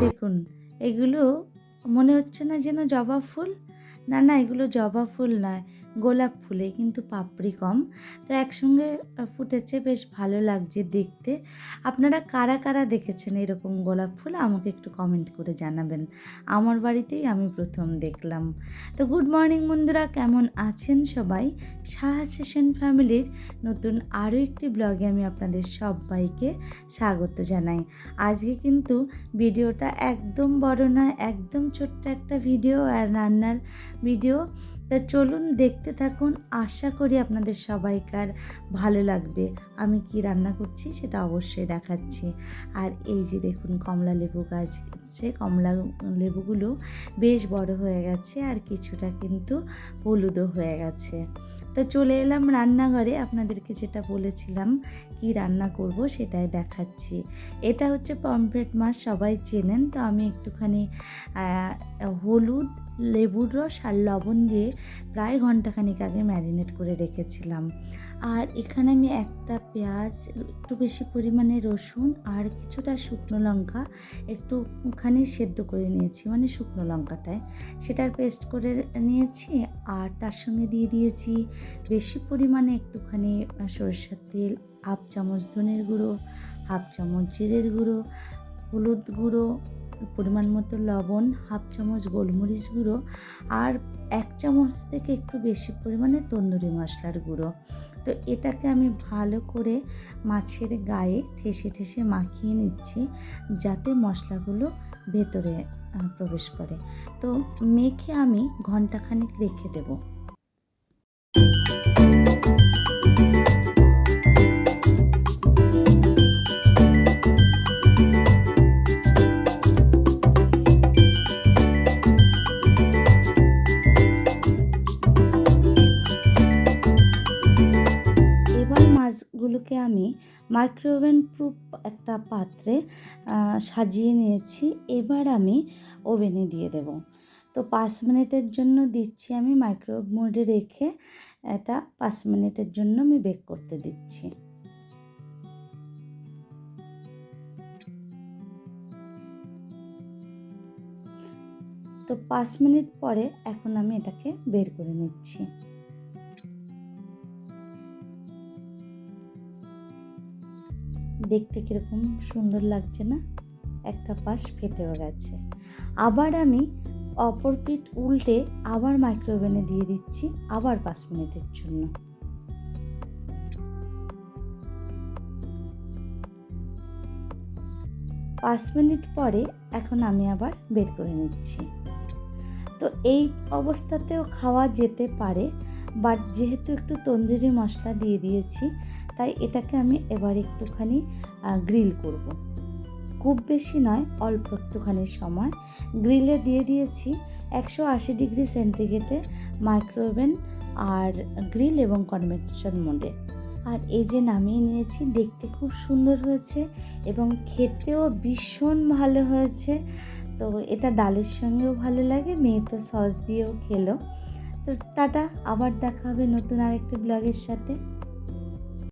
দেখুন এগুলো মনে হচ্ছে না যেন জবা ফুল? না না এগুলো জবা ফুল নয়। গোলাপ ফুলে, কিন্তু পাপড়ি কম। তো একসঙ্গে ফুটেছে, বেশ ভালো লাগছে দেখতে। আপনারা কারা কারা দেখেছেন এরকম গোলাপ ফুল? আমাকে একটু কমেন্ট করে জানাবেন। আমার বাড়িতেই আমি প্রথম দেখলাম। তো গুড মর্নিং বন্ধুরা, কেমন আছেন সবাই? সাহা সেশন ফ্যামিলির নতুন আরও একটি ব্লগে আমি আপনাদের সবাইকে স্বাগত জানাই। আজকে কিন্তু ভিডিওটা একদম বড় নয়, একদম ছোট্ট একটা ভিডিও আর রান্নার ভিডিও। তা চলুন দেখতে থাকুন, আশা করি আপনাদের সবাইকার ভালো লাগবে। আমি কি রান্না করছি সেটা অবশ্যই দেখাচ্ছি। আর এই যে দেখুন কমলা লেবু গাছ হচ্ছে, কমলা লেবুগুলো বেশ বড় হয়ে গেছে আর কিছুটা কিন্তু হলুদও হয়ে গেছে। তো চলে এলাম রান্নাঘরে। আপনাদেরকে যেটা বলেছিলাম, কি রান্না করব সেটাই দেখাচ্ছি। এটা হচ্ছে পমফ্রেট মাছ, সবাই চেনেন। তো আমি একটুখানি হলুদ, লেবুর রস আর লবণ দিয়ে প্রায় ঘন্টাখানিক আগে ম্যারিনেট করে রেখেছিলাম। আর এখানে আমি একটা পেঁয়াজ, একটু বেশি পরিমাণে রসুন আর কিছুটা শুকনো লঙ্কা একটুখানি সেদ্ধ করে নিয়েছি মানে শুকনো লঙ্কাটায়। সেটার পেস্ট করে নিয়েছি আর তার সঙ্গে দিয়ে দিয়েছি বেশি পরিমাণে একটুখানি সরষের তেল, হাফ চামচ ধনের গুঁড়ো, হাফ চামচ জিরের গুঁড়ো, হলুদ গুঁড়ো, পরিমাণ মতো লবণ, হাফ চামচ গোলমরিচ গুঁড়ো আর এক চামচ থেকে একটু বেশি পরিমাণে তন্দুরি মশলার গুঁড়ো। তো এটাকে আমি ভালো করে মাছের গায়ে ঠেসে ঠেসে মাখিয়ে নিচ্ছি যাতে মশলাগুলো ভেতরে প্রবেশ করে। তো মেখে আমি ঘন্টাখানিক রেখে দেবো। মাছগুলোকে আমি মাইক্রোওভেন প্রুফ একটা পাত্রে সাজিয়ে নিয়েছি। এবার আমি ওভেনে দিয়ে দেব। তো পাঁচ মিনিটের জন্য দিচ্ছি আমি মাইক্রোওয়েভ মোডে রেখে এটা পাঁচ মিনিটের জন্য আমি বেক করতে দিচ্ছি। তো পাঁচ মিনিট পরে এখন আমি এটাকে বের করে নিচ্ছি। দেখতে কীরকম সুন্দর লাগছে না? একটা পাশ ফেটেও গেছে। আবার আমি অপর পিঠ উল্টে আবার মাইক্রোওভেনে দিয়ে দিচ্ছি আবার পাঁচ মিনিটের জন্য। পাঁচ মিনিট পরে এখন আমি আবার বের করে নিচ্ছি। তো এই অবস্থাতেও খাওয়া যেতে পারে বাট যেহেতু একটু তন্দুরি মশলা দিয়ে দিয়েছি তাই এটাকে আমি এবার একটুখানি গ্রিল করব। খুব বেশি নয়, অল্প একটুখানি সময়। গ্রিলে দিয়ে দিয়েছি একশো আশি ডিগ্রি সেন্টিগ্রেডে মাইক্রোওভেন আর গ্রিল এবং কনভেকশন মোডে। আর এই যে নামিয়ে নিয়েছি, দেখতে খুব সুন্দর হয়েছে এবং খেতেও ভীষণ ভালো হয়েছে। তো এটা ডালের সঙ্গেও ভালো লাগে, মেয়ে তো সস দিয়েও খেলো। তো টাটা, আবার দেখা হবে নতুন আরেকটি ব্লগের সাথে।